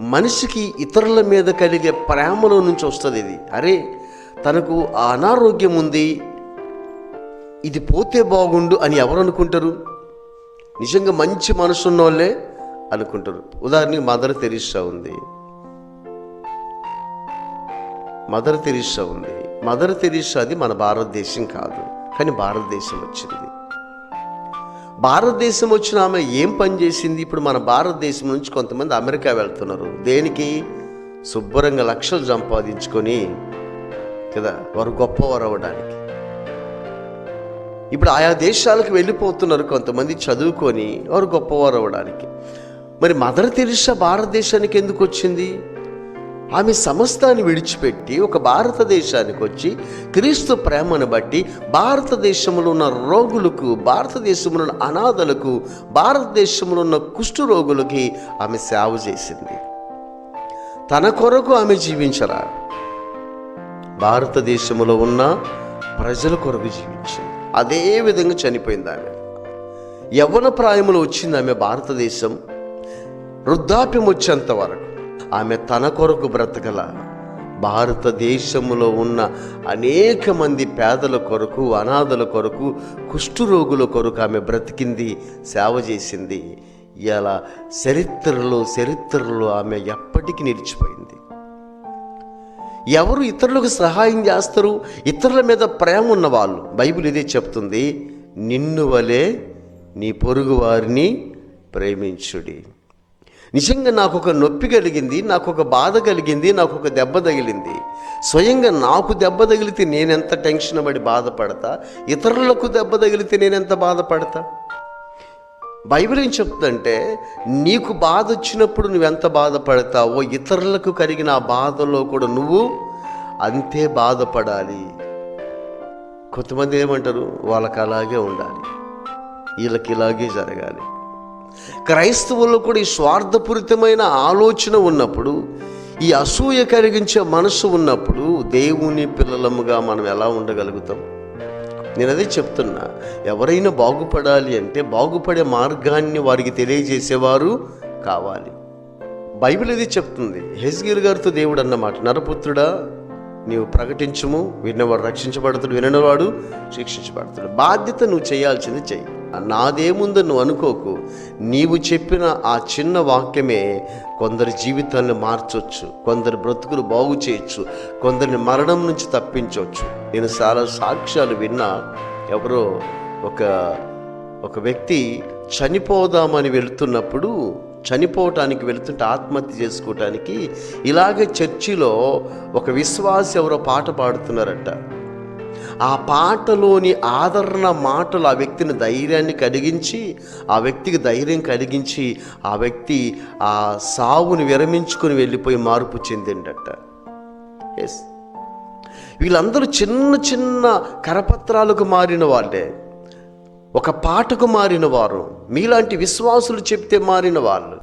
మనిషికి ఇతరుల మీద కలిగే ప్రేమలో నుంచి వస్తుంది ఇది. అరే తనకు ఆ అనారోగ్యం ఉంది ఇది పోతే బాగుండు అని ఎవరు అనుకుంటారు? నిజంగా మంచి మనసున్న వాళ్ళే అనుకుంటారు. ఉదాహరణకి మదర్ తెరీసా ఉంది. మదర్ తెరీసా ఉంది. మదర్ తెరీసా అది మన భారతదేశం కాదు కానీ భారతదేశం వచ్చింది. భారతదేశం వచ్చిన ఆమె ఏం పని చేసింది? ఇప్పుడు మన భారతదేశం నుంచి కొంతమంది అమెరికా వెళ్తున్నారు. దేనికి? శుభ్రంగా లక్షలు సంపాదించుకొని కదా వారు గొప్పవారు అవ్వడానికి. ఇప్పుడు ఆయా దేశాలకు వెళ్ళిపోతున్నారు కొంతమంది చదువుకొని వారు గొప్పవారు అవ్వడానికి. మరి మదర్ తెరిసా భారతదేశానికి ఎందుకు వచ్చింది? ఆమె సమస్తాన్ని విడిచిపెట్టి ఒక భారతదేశానికి వచ్చి క్రీస్తు ప్రేమను బట్టి భారతదేశంలో ఉన్న రోగులకు భారతదేశంలో ఉన్న అనాథలకు భారతదేశంలో ఉన్న కుష్టు రోగులకి ఆమె సేవ చేసింది. తన కొరకు ఆమె జీవించరా? భారతదేశంలో ఉన్న ప్రజల కొరకు జీవించింది. అదే విధంగా చనిపోయింది ఆమె. యవ్వన ప్రాయములో వచ్చింది ఆమె భారతదేశం. వృద్ధాప్యం వచ్చేంత వరకు. ఆమె తన కొరకు బ్రతకల. భారతదేశంలో ఉన్న అనేక మంది పేదల కొరకు అనాథల కొరకు కుష్ఠరోగుల కొరకు ఆమె బ్రతికింది సేవ చేసింది. ఇలా చరిత్రలో చరిత్రలో ఆమె ఎప్పటికీ నిలిచిపోయింది. ఎవరు ఇతరులకు సహాయం చేస్తారు? ఇతరుల మీద ప్రేమ ఉన్న వాళ్ళు బైబిల్ ఇదే చెప్తుంది నిన్ను వలే నీ పొరుగు వారిని ప్రేమించుడి. నిజంగా నాకు ఒక నొప్పి కలిగింది నాకు ఒక బాధ కలిగింది నాకు ఒక దెబ్బ తగిలింది. స్వయంగా నాకు దెబ్బ తగిలితే నేనెంత టెన్షన్ పడి బాధపడతా? ఇతరులకు దెబ్బ తగిలితే నేనెంత బాధపడతా? బైబిల్ ఏం చెప్తుందంటే నీకు బాధ వచ్చినప్పుడు నువ్వెంత బాధపడతావో ఇతరులకు కలిగిన ఆ బాధలో కూడా నువ్వు అంతే బాధపడాలి. కొంతమంది ఏమంటారు? వాళ్ళకి అలాగే ఉండాలి. వీళ్ళకి ఇలాగే జరగాలి. క్రైస్తవుల్లో కూడా ఈ స్వార్థపూరితమైన ఆలోచన ఉన్నప్పుడు ఈ అసూయ కలిగించే మనసు ఉన్నప్పుడు దేవుని పిల్లలముగా మనం ఎలా ఉండగలుగుతాం? నేను అదే చెప్తున్నా. ఎవరైనా బాగుపడాలి అంటే బాగుపడే మార్గాన్ని వారికి తెలియజేసేవారు కావాలి. బైబిల్ ఇది చెప్తుంది. హెజ్గిల్ గారితో దేవుడు అన్నమాట నరపుత్రుడా నీవు ప్రకటించుము విన్నవాడు రక్షించబడతాడు వినవాడు శిక్షించబడతాడు. బాధ్యత నువ్వు చేయాల్సింది చెయ్యి. నాదేముందో నువ్వు అనుకోకు. నీవు చెప్పిన ఆ చిన్న వాక్యమే కొందరి జీవితాన్ని మార్చొచ్చు కొందరి బ్రతుకులు బాగు చేయొచ్చు కొందరిని మరణం నుంచి తప్పించవచ్చు నేను చాలా సాక్ష్యాలు విన్నా ఎవరో ఒక ఒక వ్యక్తి చనిపోదామని వెళుతున్నప్పుడు చనిపోవటానికి వెళుతుంటే ఆత్మహత్య చేసుకోవటానికి ఇలాగే చర్చిలో ఒక విశ్వాసి ఎవరో పాట పాడుతున్నారట. ఆ పాటలోని ఆదరణ మాటలు ఆ వ్యక్తిని ధైర్యాన్ని కలిగించి ఆ వ్యక్తికి ధైర్యం కలిగించి ఆ వ్యక్తి ఆ సావుని విరమించుకొని వెళ్ళిపోయి మార్పు చెందిండట ఎస్ వీళ్ళందరూ చిన్న చిన్న కరపత్రాలకు మారిన వాళ్ళే. ఒక పాటకు మారిన వారు మీలాంటి విశ్వాసులు చెప్తే మారిన వాళ్ళు